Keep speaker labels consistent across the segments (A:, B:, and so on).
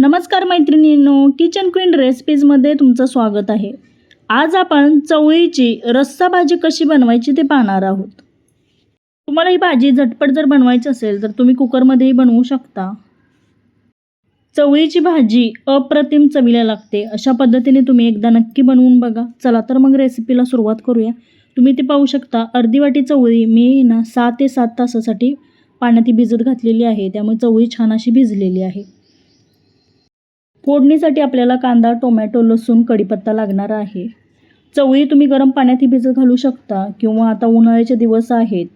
A: नमस्कार मैत्रिणींनो kitchen queen रेसिपीजमध्ये तुमचं स्वागत आहे. आज आपण चवळीची रस्सा भाजी कशी बनवायची ते पाहणार आहोत. तुम्हाला ही भाजी झटपट जर बनवायची असेल तर तुम्ही कुकरमध्येही बनवू शकता. चवळीची भाजी अप्रतिम चवीला लागते. अशा पद्धतीने तुम्ही एकदा नक्की बनवून बघा. चला तर मग रेसिपीला सुरुवात करूया. तुम्ही ते पाहू शकता अर्धी वाटी चवळी. मी ना सहा ते सात तासासाठी पाण्यात ती भिजत घातलेली आहे. त्यामुळे चवळी छान अशी भिजलेली आहे. फोडणीसाठी आपल्याला कांदा टोमॅटो लसूण कढीपत्ता लागणार आहे. चवळी तुम्ही गरम पाण्यातही भिजत घालू शकता किंवा आता उन्हाळ्याचे दिवस आहेत.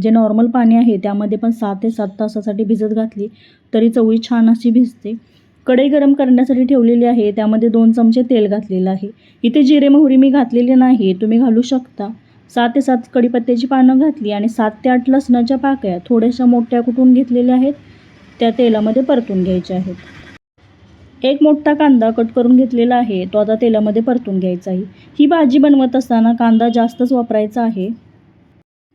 A: जे नॉर्मल पाणी आहे त्यामध्ये पण सहा ते सात तासासाठी भिजत घातली तरी चवळी छान अशी भिजते. कढई गरम करण्यासाठी ठेवलेली आहे त्यामध्ये दोन चमचे तेल घातलेलं आहे. इथे जिरे मोहरी मी घातलेली नाही तुम्ही घालू शकता. सात ते सात कढीपत्त्याची पानं घातली आणि सात ते आठ लसणाच्या पाकळ्या थोड्याशा मोठ्या कुटून घेतलेल्या आहेत त्या तेलामध्ये परतून घ्यायच्या आहेत. एक मोठा कांदा कट करून घेतलेला आहे. तो आता तेलामध्ये परतून घ्यायचा आहे. ही भाजी बनवत असताना कांदा जास्तच वापरायचा आहे.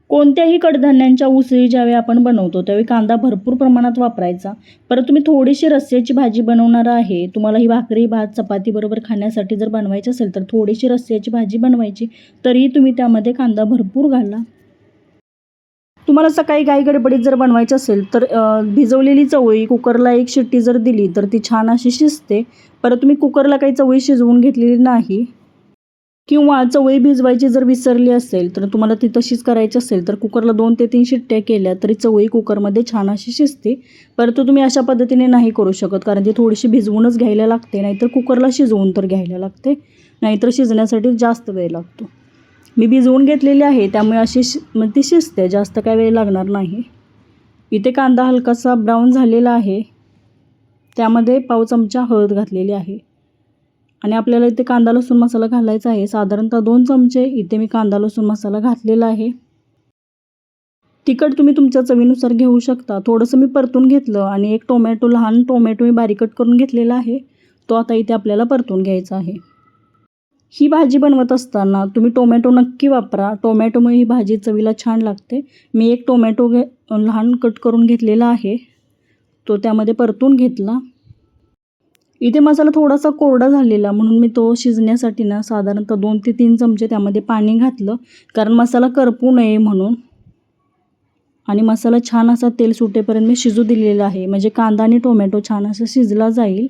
A: कोणत्याही कडधान्यांच्या उसळी ज्यावेळी आपण बनवतो त्यावेळी कांदा भरपूर प्रमाणात वापरायचा. परत तुम्ही थोडीशी रस्स्याची भाजी बनवणार आहे. तुम्हाला ही भाकरी भात चपातीबरोबर खाण्यासाठी जर बनवायची असेल तर थोडीशी रस्स्याची भाजी बनवायची. तरीही तुम्ही त्यामध्ये कांदा भरपूर घाला. तुम्हाला सकाळी गाई गडबडीत जर बनवायची असेल तर भिजवलेली चवळी कुकरला एक शिट्टी जर दिली तर ती छान अशी शिजते. परत तुम्ही कुकरला काही चवळी शिजवून घेतलेली नाही किंवा चवळी भिजवायची जर विसरली असेल तर तुम्हाला ती तशीच करायची असेल तर कुकरला दोन ते तीन शिट्ट्या केल्या तरी चवळी कुकरमध्ये छान अशी शिजते. परंतु तुम्ही अशा पद्धतीने नाही करू शकत कारण ती थोडीशी भिजवूनच घ्यायला लागते नाहीतर कुकरला शिजवून तर घ्यायला लागते नाहीतर शिजण्यासाठी जास्त वेळ लागतो. मी भिजवून घेतलेली आहे त्यामुळे अशी शि मग ती शिजते जास्त काय वेळ लागणार नाही. इथे कांदा हलकासा ब्राऊन झालेला आहे. त्यामध्ये पाव चमचा हळद घातलेली आहे. आणि आपल्याला इथे कांदा लसूण मसाला घालायचा आहे. साधारणतः दोन चमचे इथे मी कांदा लसूण मसाला घातलेला आहे. तिखट तुम्ही तुमच्या चवीनुसार घेऊ शकता. थोडंसं मी परतून घेतलं आणि एक टोमॅटो लहान टोमॅटो मी बारीकट करून घेतलेला आहे. तो आता इथे आपल्याला परतून घ्यायचा आहे. ही भाजी बनवत असताना तुम्ही टोमॅटो नक्की वापरा. टोमॅटोमुळे ही भाजी चवीला छान लागते. मी एक टोमॅटो घे लहान कट करून घेतलेला आहे. तो त्यामध्ये परतून घेतला. इथे मसाला थोडासा कोरडा झालेला म्हणून मी तो शिजण्यासाठी ना साधारणतः दोन ते तीन चमचे त्यामध्ये पाणी घातलं. कारण मसाला करपू नये म्हणून. आणि मसाला छान असा तेल सुटेपर्यंत मी शिजू दिलेला आहे. म्हणजे कांदा आणि टोमॅटो छान असा शिजला जाईल.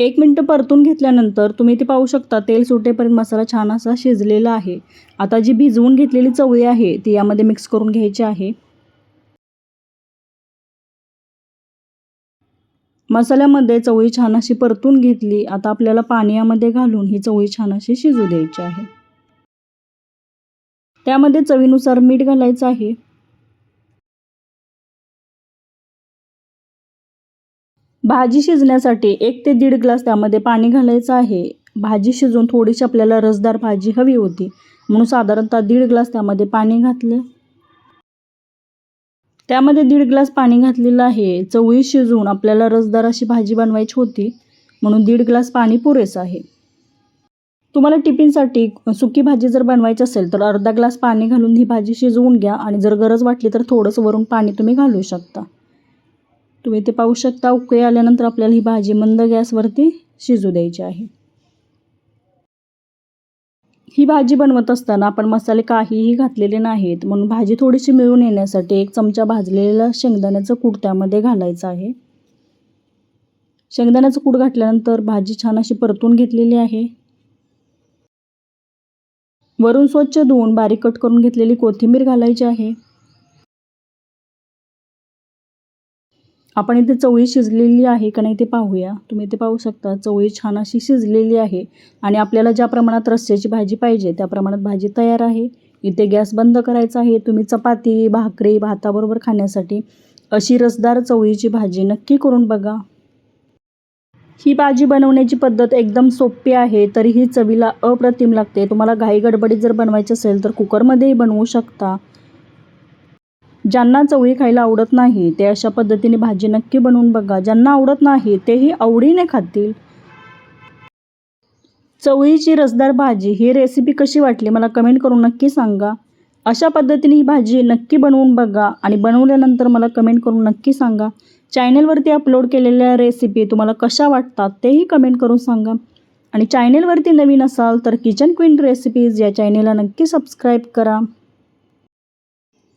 A: एक मिनटं परतून घेतल्यानंतर तुम्ही ते पाहू शकता तेल सुटेपर्यंत मसाला छान असा शिजलेला आहे. आता जी भिजवून घेतलेली चवळी आहे ती यामध्ये मिक्स करून घ्यायची आहे. मसाल्यामध्ये चवळी छान अशी परतून घेतली आता आपल्याला पाणी यामध्ये घालून ही चवळी छान अशी शिजू द्यायची आहे. त्यामध्ये चवीनुसार मीठ घालायचं आहे. भाजी शिजण्यासाठी एक ते दीड ग्लास त्यामध्ये पाणी घालायचं आहे. भाजी शिजून थोडीशी आपल्याला रसदार भाजी हवी होती म्हणून साधारणतः दीड ग्लास त्यामध्ये पाणी घातलं. त्यामध्ये दीड ग्लास पाणी घातलेलं आहे. चवळी शिजवून आपल्याला रसदार अशी भाजी बनवायची होती म्हणून दीड ग्लास पाणी पुरेसं आहे. तुम्हाला टिफिनसाठी सुकी भाजी जर बनवायची असेल तर अर्धा ग्लास पाणी घालून ही भाजी शिजवून घ्या आणि जर गरज वाटली तर थोडंसं वरून पाणी तुम्ही घालू शकता. तुम्ही ते पाहू शकता. उकळी आल्यानंतर आपल्याला ही भाजी मंद गॅसवरती शिजू द्यायची आहे. ही भाजी बनवत असताना आपण मसाले काहीही घातलेले नाहीत. म्हणून भाजी थोडीशी मिळून येण्यासाठी एक चमचा भाजलेला शेंगदाण्याचं कूट त्यामध्ये घालायचं आहे. शेंगदाण्याचं कूट घातल्यानंतर भाजी छान अशी परतून घेतलेली आहे. वरून स्वच्छ धुवून बारीक कट करून घेतलेली कोथिंबीर घालायची आहे. आपण इथे चवळी शिजलेली आहे का नाही ते पाहूया. तुम्ही इथे पाहू शकता चवळी छान अशी शिजलेली आहे आणि आपल्याला ज्या प्रमाणात रस्स्याची भाजी पाहिजे त्या प्रमाणात भाजी तयार आहे. इथे गॅस बंद करायचा आहे. तुम्ही चपाती भाकरी भाताबरोबर खाण्यासाठी अशी रसदार चवळीची भाजी नक्की करून बघा. ही भाजी बनवण्याची पद्धत एकदम सोपी आहे तरीही चवीला अप्रतिम लागते. तुम्हाला घाई गडबडीत जर बनवायची असेल तर कुकरमध्येही बनवू शकता. ज्यांना चवळी खायला आवडत नाही ते अशा पद्धतीने भाजी नक्की बनवून बघा. ज्यांना आवडत नाही तेही आवडीने खातील. चवळीची रसदार भाजी ही रेसिपी कशी वाटली मला कमेंट करून नक्की सांगा. अशा पद्धतीने ही भाजी नक्की बनवून बघा आणि बनवल्यानंतर मला कमेंट करून नक्की सांगा. चॅनेलवरती अपलोड केलेल्या रेसिपी तुम्हाला कशा वाटतात तेही कमेंट करून सांगा. आणि चॅनेलवरती नवीन असाल तर किचन क्वीन रेसिपीज या चॅनेलला नक्की सबस्क्राईब करा.